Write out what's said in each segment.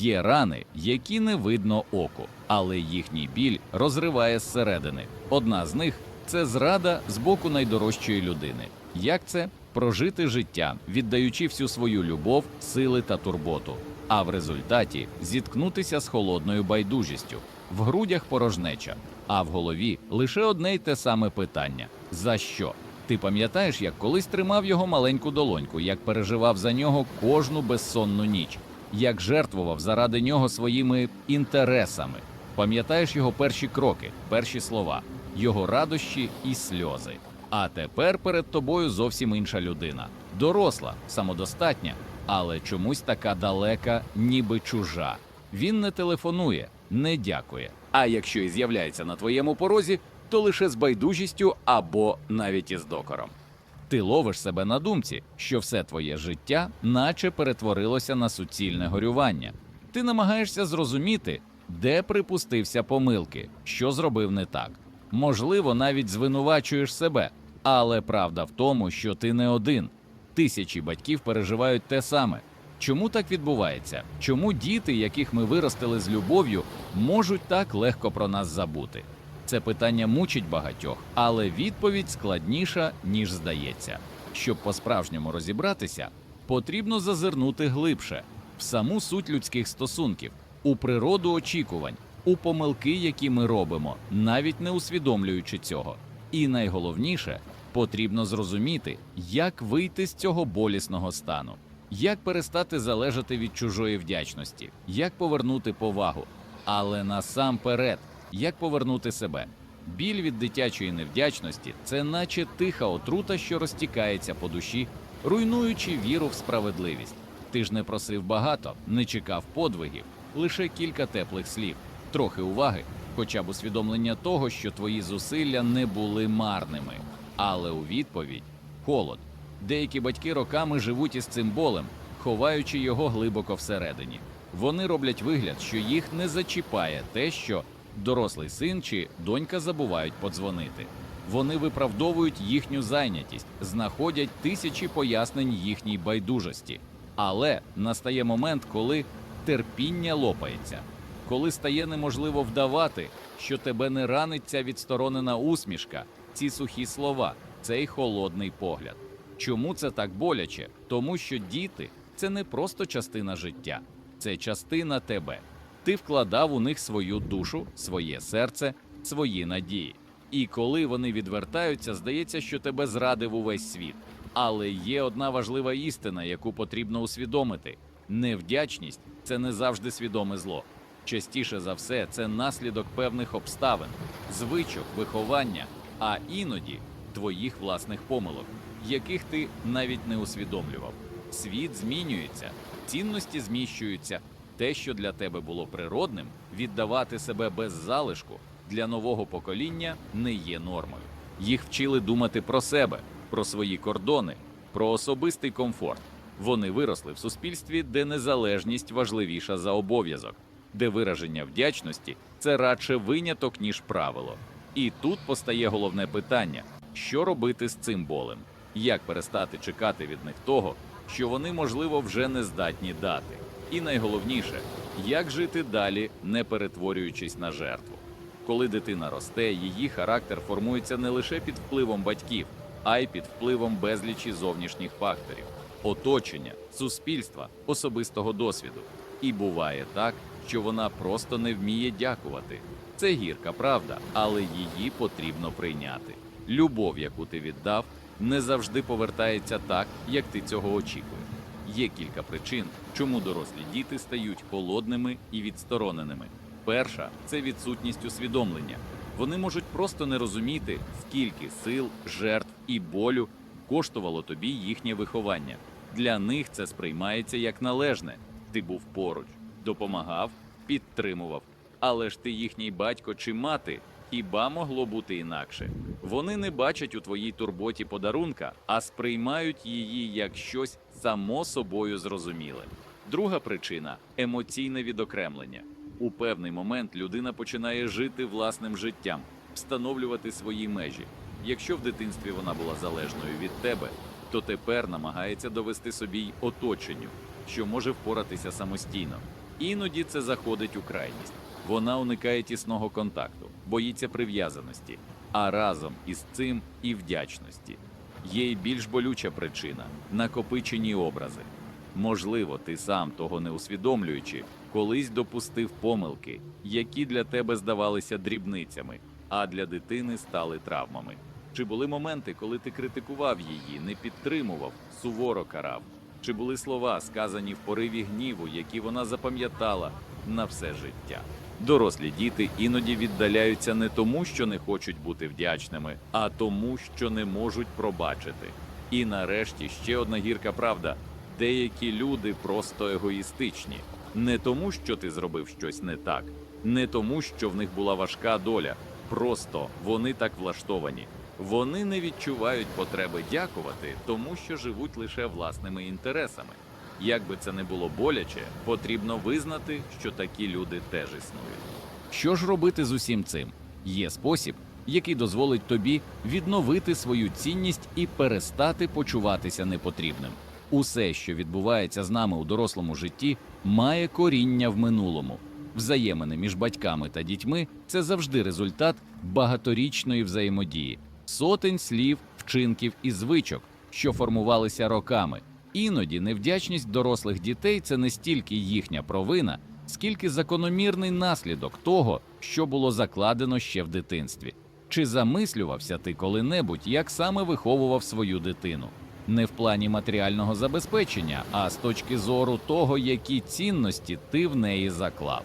Є рани, які не видно оку, але їхній біль розриває зсередини. Одна з них це зрада з боку найдорожчої людини. Як це прожити життя, віддаючи всю свою любов, сили та турботу, а в результаті зіткнутися з холодною байдужістю, в грудях порожнеча, а в голові лише одне й те саме питання: за що? Ти пам'ятаєш, як колись тримав його маленьку долоньку, як переживав за нього кожну безсонну ніч, як жертвував заради нього своїми інтересами. Пам'ятаєш його перші кроки, перші слова, його радощі і сльози. А тепер перед тобою зовсім інша людина, доросла, самодостатня, але чомусь така далека, ніби чужа. Він не телефонує, не дякує. А якщо і з'являється на твоєму порозі, то лише з байдужістю або навіть із докором. Ти ловиш себе на думці, що все твоє життя наче перетворилося на суцільне горювання. Ти намагаєшся зрозуміти, де припустився помилки, що зробив не так. Можливо, навіть звинувачуєш себе, але правда в тому, що ти не один. Тисячі батьків переживають те саме. Чому так відбувається? Чому діти, яких ми виростили з любов'ю, можуть так легко про нас забути? Це питання мучить багатьох, але відповідь складніша, ніж здається. Щоб по-справжньому розібратися, потрібно зазирнути глибше в саму суть людських стосунків, у природу очікувань, у помилки, які ми робимо, навіть не усвідомлюючи цього. І найголовніше, потрібно зрозуміти, як вийти з цього болісного стану, як перестати залежати від чужої вдячності, як повернути повагу, але насамперед, як повернути себе. Біль від дитячої невдячності це наче тиха отрута, що розтікається по душі, руйнуючи віру в справедливість. Ти ж не просив багато, не чекав подвигів, лише кілька теплих слів, трохи уваги, хоча б усвідомлення того, що твої зусилля не були марними. Але у відповідь холод. Деякі батьки роками живуть із цим болем, ховаючи його глибоко всередині. Вони роблять вигляд, що їх не зачіпає те, що дорослий син чи донька забувають подзвонити. Вони виправдовують їхню зайнятість, знаходять тисячі пояснень їхній байдужості. Але настає момент, коли терпіння лопається, коли стає неможливо вдавати, що тебе не ранить ця відсторонена усмішка, ці сухі слова, цей холодний погляд. Чому це так боляче? Тому що діти це не просто частина життя, це частина тебе. Ти вкладав у них свою душу, своє серце, свої надії. І коли вони відвертаються, здається, що тебе зрадив увесь світ. Але є одна важлива істина, яку потрібно усвідомити: невдячність це не завжди свідоме зло. Частіше за все, це наслідок певних обставин, звичок, виховання, а іноді твоїх власних помилок, яких ти навіть не усвідомлював. Світ змінюється, цінності зміщуються. Те, що для тебе було природним, віддавати себе без залишку для нового покоління не є нормою. Їх вчили думати про себе, про свої кордони, про особистий комфорт. Вони виросли в суспільстві, де незалежність важливіша за обов'язок, де вираження вдячності це радше виняток, ніж правило. І тут постає головне питання: що робити з цим болем? Як перестати чекати від них того, що вони, можливо, вже не здатні дати? І найголовніше, як жити далі, не перетворюючись на жертву. Коли дитина росте, її характер формується не лише під впливом батьків, а й під впливом безлічі зовнішніх факторів, оточення, суспільства, особистого досвіду. І буває так, що вона просто не вміє дякувати. Це гірка правда, але її потрібно прийняти. Любов, яку ти віддав, не завжди повертається так, як ти цього очікуєш. Є кілька причин, чому дорослі діти стають холодними і відстороненими. Перша це відсутність усвідомлення. Вони можуть просто не розуміти, скільки сил, жертв і болю коштувало тобі їхнє виховання. Для них це сприймається як належне. Ти був поруч, допомагав, підтримував. Але ж ти їхній батько чи мати, хіба могло бути інакше? Вони не бачать у твоїй турботі подарунка, а сприймають її як щось само собою зрозуміле. Друга причина емоційне відокремлення. У певний момент людина починає жити власним життям, встановлювати свої межі. Якщо в дитинстві вона була залежною від тебе, то тепер намагається довести собі й оточенню, що може впоратися самостійно. Іноді це заходить у крайність. Вона уникає тісного контакту, боїться прив'язаності, а разом із цим і вдячності. Є й більш болюча причина накопичені образи. Можливо, ти сам того не усвідомлюючи, колись допустив помилки, які для тебе здавалися дрібницями, а для дитини стали травмами. Чи були моменти, коли ти критикував її, не підтримував, суворо карав? Чи були слова, сказані в пориві гніву, які вона запам'ятала на все життя? Дорослі діти іноді віддаляються не тому, що не хочуть бути вдячними, а тому, що не можуть пробачити. І нарешті ще одна гірка правда: деякі люди просто егоїстичні, не тому, що ти зробив щось не так, не тому, що в них була важка доля. Просто вони так влаштовані. Вони не відчувають потреби дякувати, тому що живуть лише власними інтересами. Як би це не було боляче, потрібно визнати, що такі люди теж існують. Що ж робити з усім цим? Є спосіб, який дозволить тобі відновити свою цінність і перестати почуватися непотрібним. Усе, що відбувається з нами у дорослому житті, має коріння в минулому. Взаємини між батьками та дітьми це завжди результат багаторічної взаємодії, сотень слів, вчинків і звичок, що формувалися роками. Іноді невдячність дорослих дітей це не стільки їхня провина, скільки закономірний наслідок того, що було закладено ще в дитинстві. Чи замислювався ти коли-небудь, як саме виховував свою дитину? Не в плані матеріального забезпечення, а з точки зору того, які цінності ти в неї заклав.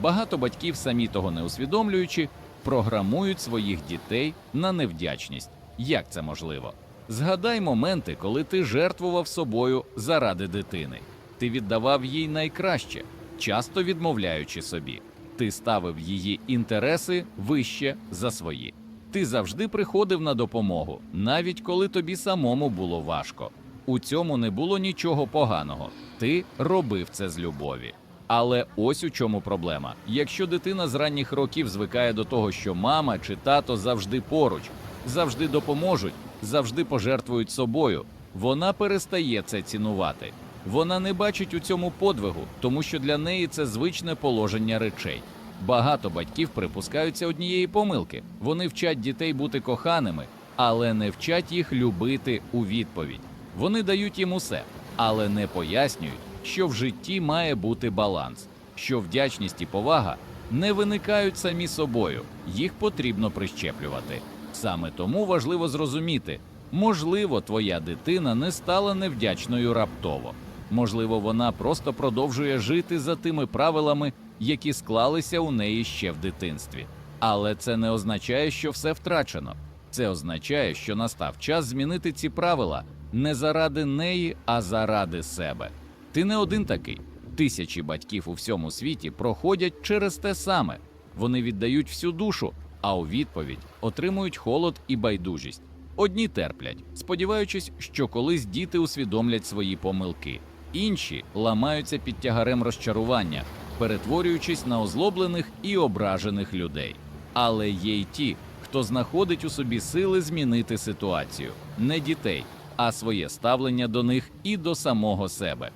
Багато батьків, самі того не усвідомлюючи, програмують своїх дітей на невдячність. Як це можливо? Згадай моменти, коли ти жертвував собою заради дитини. Ти віддавав їй найкраще, часто відмовляючи собі. Ти ставив її інтереси вище за свої. Ти завжди приходив на допомогу, навіть коли тобі самому було важко. У цьому не було нічого поганого. Ти робив це з любові. Але ось у чому проблема. Якщо дитина з ранніх років звикає до того, що мама чи тато завжди поруч, завжди допоможуть, завжди пожертвують собою, вона перестає це цінувати. Вона не бачить у цьому подвигу, тому що для неї це звичне положення речей. Багато батьків припускаються однієї помилки. Вони вчать дітей бути коханими, але не вчать їх любити у відповідь. Вони дають їм усе, але не пояснюють, що в житті має бути баланс, що вдячність і повага не виникають самі собою, їх потрібно прищеплювати. Саме тому важливо зрозуміти, можливо, твоя дитина не стала невдячною раптово. Можливо, вона просто продовжує жити за тими правилами, які склалися у неї ще в дитинстві. Але це не означає, що все втрачено. Це означає, що настав час змінити ці правила не заради неї, а заради себе. Ти не один такий. Тисячі батьків у всьому світі проходять через те саме. Вони віддають всю душу, а у відповідь отримують холод і байдужість. Одні терплять, сподіваючись, що колись діти усвідомлять свої помилки, інші ламаються під тягарем розчарування, перетворюючись на озлоблених і ображених людей. Але є й ті, хто знаходить у собі сили змінити ситуацію, не дітей, а своє ставлення до них і до самого себе.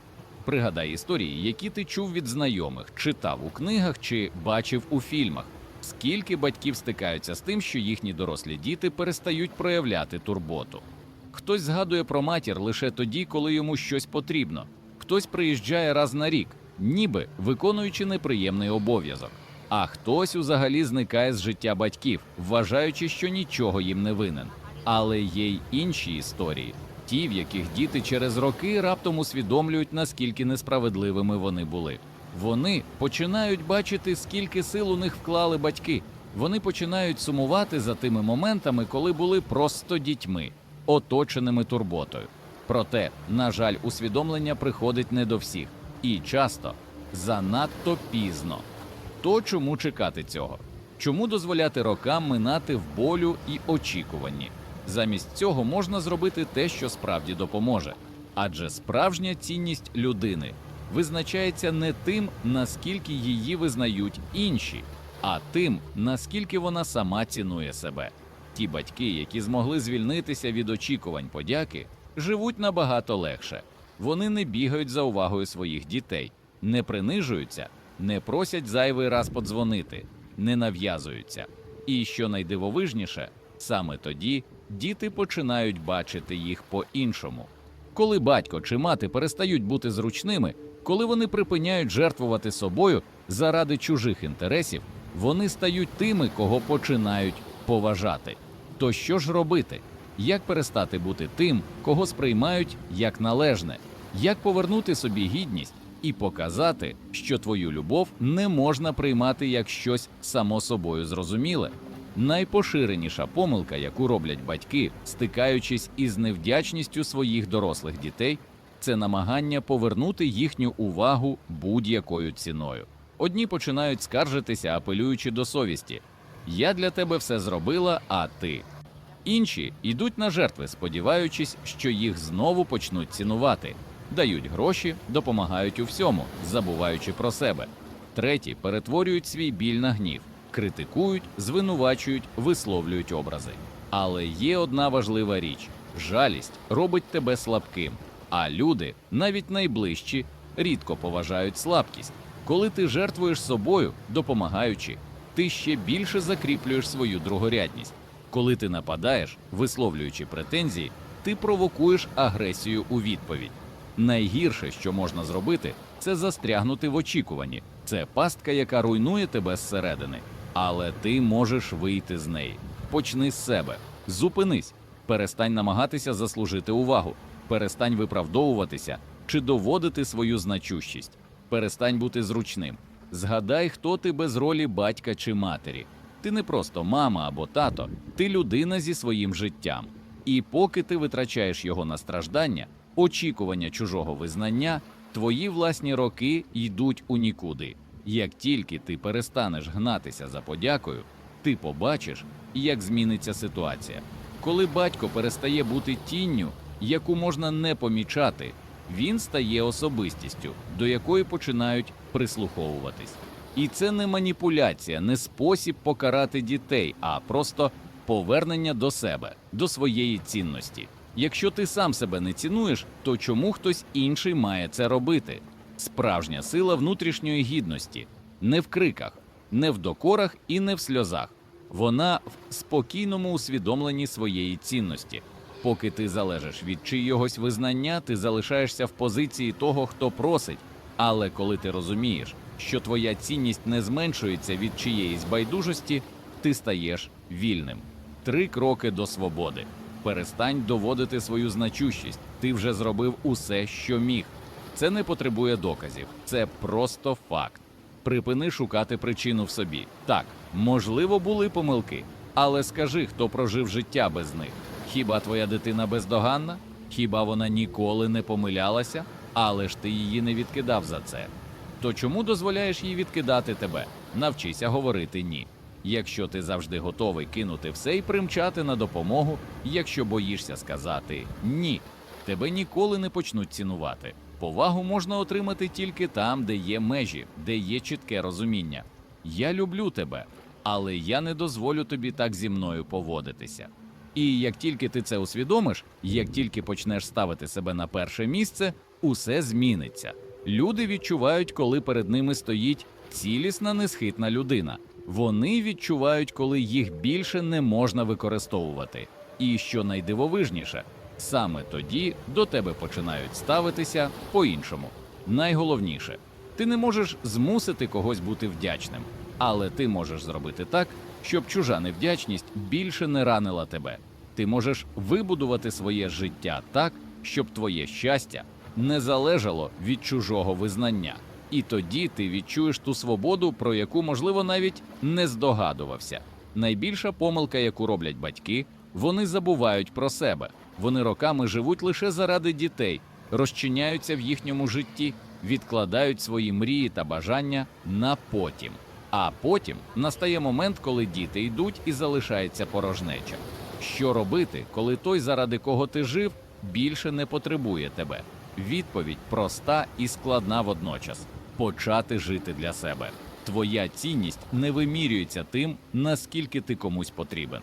Пригадай історії, які ти чув від знайомих, читав у книгах чи бачив у фільмах. Скільки батьків стикаються з тим, що їхні дорослі діти перестають проявляти турботу. Хтось згадує про матір лише тоді, коли йому щось потрібно. Хтось приїжджає раз на рік, ніби виконуючи неприємний обов'язок. А хтось взагалі зникає з життя батьків, вважаючи, що нічого їм не винен. Але є й інші історії, ті, в яких діти через роки раптом усвідомлюють, наскільки несправедливими вони були. Вони починають бачити, скільки сил у них вклали батьки. Вони починають сумувати за тими моментами, коли були просто дітьми, оточеними турботою. Проте, на жаль, усвідомлення приходить не до всіх і часто занадто пізно. То чому чекати цього? Чому дозволяти рокам минати в болю і очікуванні? Замість цього можна зробити те, що справді допоможе. Адже справжня цінність людини визначається не тим, наскільки її визнають інші, а тим, наскільки вона сама цінує себе. Ті батьки, які змогли звільнитися від очікувань подяки, живуть набагато легше. Вони не бігають за увагою своїх дітей, не принижуються, не просять зайвий раз подзвонити, не нав'язуються. І що найдивовижніше, саме тоді діти починають бачити їх по-іншому. Коли батько чи мати перестають бути зручними, коли вони припиняють жертвувати собою заради чужих інтересів, вони стають тими, кого починають поважати. То що ж робити? Як перестати бути тим, кого сприймають як належне? Як повернути собі гідність і показати, що твою любов не можна приймати як щось само собою зрозуміле? Найпоширеніша помилка, яку роблять батьки, стикаючись із невдячністю своїх дорослих дітей, це намагання повернути їхню увагу будь-якою ціною. Одні починають скаржитися, апелюючи до совісті: Я для тебе все зробила, а ти. Інші йдуть на жертви, сподіваючись, що їх знову почнуть цінувати, дають гроші, допомагають у всьому, забуваючи про себе. Треті перетворюють свій біль на гнів, критикують, звинувачують, висловлюють образи. Але є одна важлива річ: жалість робить тебе слабким, а люди, навіть найближчі, рідко поважають слабкість. Коли ти жертвуєш собою, допомагаючи, ти ще більше закріплюєш свою другорядність. Коли ти нападаєш, висловлюючи претензії, ти провокуєш агресію у відповідь. Найгірше, що можна зробити, це застрягнути в очікуванні. Це пастка, яка руйнує тебе зсередини. Але ти можеш вийти з неї. Почни з себе, зупинись, перестань намагатися заслужити увагу, перестань виправдовуватися чи доводити свою значущість. Перестань бути зручним. Згадай, хто ти без ролі батька чи матері. Ти не просто мама або тато, ти людина зі своїм життям. І поки ти витрачаєш його на страждання, очікування чужого визнання, твої власні роки йдуть у нікуди. Як тільки ти перестанеш гнатися за подякою, ти побачиш, як зміниться ситуація. Коли батько перестає бути тінню, яку можна не помічати, він стає особистістю, до якої починають прислуховуватись. І це не маніпуляція, не спосіб покарати дітей, а просто повернення до себе, до своєї цінності. Якщо ти сам себе не цінуєш, то чому хтось інший має це робити? Справжня сила внутрішньої гідності не в криках, не в докорах і не в сльозах. Вона в спокійному усвідомленні своєї цінності. Поки ти залежиш від чийогось визнання, ти залишаєшся в позиції того, хто просить. Але коли ти розумієш, що твоя цінність не зменшується від чиєїсь байдужості, ти стаєш вільним. Три кроки до свободи. Перестань доводити свою значущість. Ти вже зробив усе, що міг. Це не потребує доказів, це просто факт. Припини шукати причину в собі. Так, можливо, були помилки, але скажи, хто прожив життя без них. Хіба твоя дитина бездоганна? Хіба вона ніколи не помилялася? Але ж ти її не відкидав за це. То чому дозволяєш їй відкидати тебе? Навчися говорити ні. Якщо ти завжди готовий кинути все і примчати на допомогу, якщо боїшся сказати ні, тебе ніколи не почнуть цінувати. Повагу можна отримати тільки там, де є межі, де є чітке розуміння. Я люблю тебе, але я не дозволю тобі так зі мною поводитися. І як тільки ти це усвідомиш, як тільки почнеш ставити себе на перше місце, усе зміниться. Люди відчувають, коли перед ними стоїть цілісна несхитна людина. Вони відчувають, коли їх більше не можна використовувати. І що найдивовижніше, саме тоді до тебе починають ставитися по-іншому. Найголовніше, ти не можеш змусити когось бути вдячним, але ти можеш зробити так, щоб чужа невдячність більше не ранила тебе. Ти можеш вибудувати своє життя так, щоб твоє щастя не залежало від чужого визнання. І тоді ти відчуєш ту свободу, про яку, можливо, навіть не здогадувався. Найбільша помилка, яку роблять батьки, вони забувають про себе. Вони роками живуть лише заради дітей, розчиняються в їхньому житті, відкладають свої мрії та бажання на потім. А потім настає момент, коли діти йдуть і залишається порожнеча. Що робити, коли той, заради кого ти жив, більше не потребує тебе? Відповідь проста і складна водночас: почати жити для себе. Твоя цінність не вимірюється тим, наскільки ти комусь потрібен.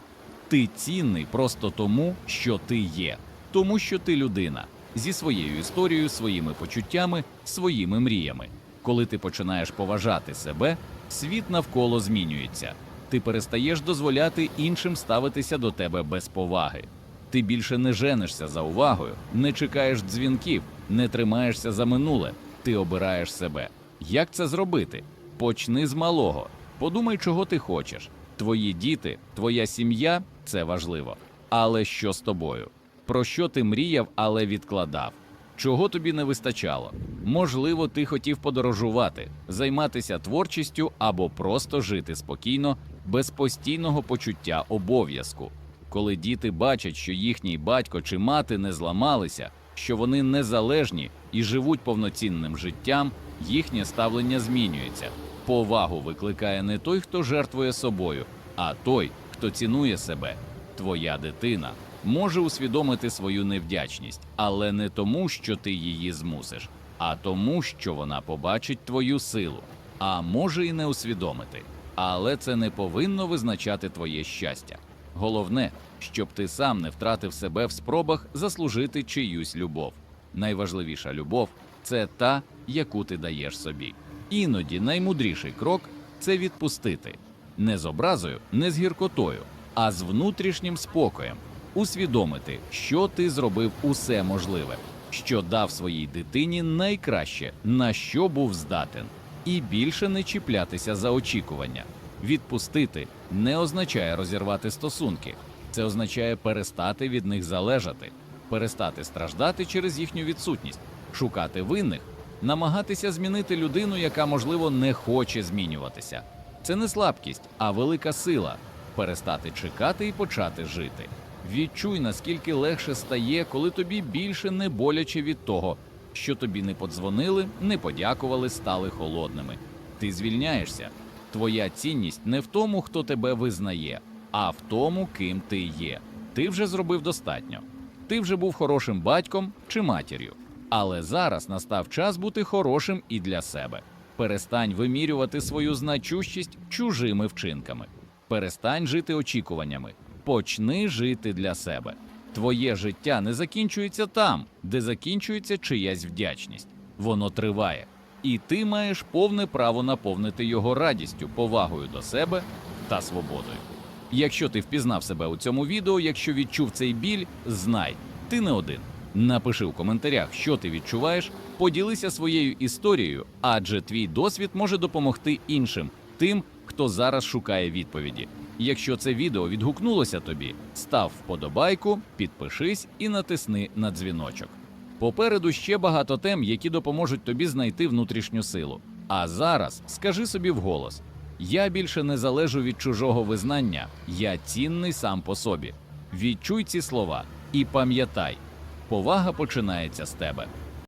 Ти цінний просто тому, що ти є, тому що ти людина зі своєю історією, своїми почуттями, своїми мріями. Коли ти починаєш поважати себе, світ навколо змінюється. Ти перестаєш дозволяти іншим ставитися до тебе без поваги. Ти більше не женишся за увагою, не чекаєш дзвінків, не тримаєшся за минуле. Ти обираєш себе. Як це зробити? Почни з малого. Подумай, чого ти хочеш. Твої діти, твоя сім'я це важливо. Але що з тобою? Про що ти мріяв, але відкладав? Чого тобі не вистачало? Можливо, ти хотів подорожувати, займатися творчістю або просто жити спокійно, без постійного почуття обов'язку. Коли діти бачать, що їхній батько чи мати не зламалися, що вони незалежні і живуть повноцінним життям, їхнє ставлення змінюється. Повагу викликає не той, хто жертвує собою, а той, хто цінує себе. Твоя дитина може усвідомити свою невдячність, але не тому, що ти її змусиш, а тому, що вона побачить твою силу. А може і не усвідомити. Але це не повинно визначати твоє щастя. Головне, щоб ти сам не втратив себе в спробах заслужити чиюсь любов. Найважливіша любов це та, яку ти даєш собі. Іноді наймудріший крок це відпустити не з образою, не з гіркотою, а з внутрішнім спокоєм, усвідомити, що ти зробив усе можливе, що дав своїй дитині найкраще, на що був здатен, і більше не чіплятися за очікування. Відпустити не означає розірвати стосунки, це означає перестати від них залежати, перестати страждати через їхню відсутність, шукати винних, намагатися змінити людину, яка, можливо, не хоче змінюватися. Це не слабкість, а велика сила перестати чекати і почати жити. Відчуй, наскільки легше стає, коли тобі більше не боляче від того, що тобі не подзвонили, не подякували, стали холодними. Ти звільняєшся. Твоя цінність не в тому, хто тебе визнає, а в тому, ким ти є. Ти вже зробив достатньо. Ти вже був хорошим батьком чи матір'ю. Але зараз настав час бути хорошим і для себе. Перестань вимірювати свою значущість чужими вчинками. Перестань жити очікуваннями. Почни жити для себе. Твоє життя не закінчується там, де закінчується чиясь вдячність. Воно триває, і ти маєш повне право наповнити його радістю, повагою до себе та свободою. Якщо ти впізнав себе у цьому відео, якщо відчув цей біль, знай, ти не один. Напиши у коментарях, що ти відчуваєш, поділися своєю історією, адже твій досвід може допомогти іншим, тим, хто зараз шукає відповіді. Якщо це відео відгукнулося тобі, став вподобайку, підпишись і натисни на дзвіночок. Попереду ще багато тем, які допоможуть тобі знайти внутрішню силу. А зараз скажи собі вголос: я більше не залежу від чужого визнання, я цінний сам по собі. Відчуй ці слова і пам'ятай, повага починається з тебе.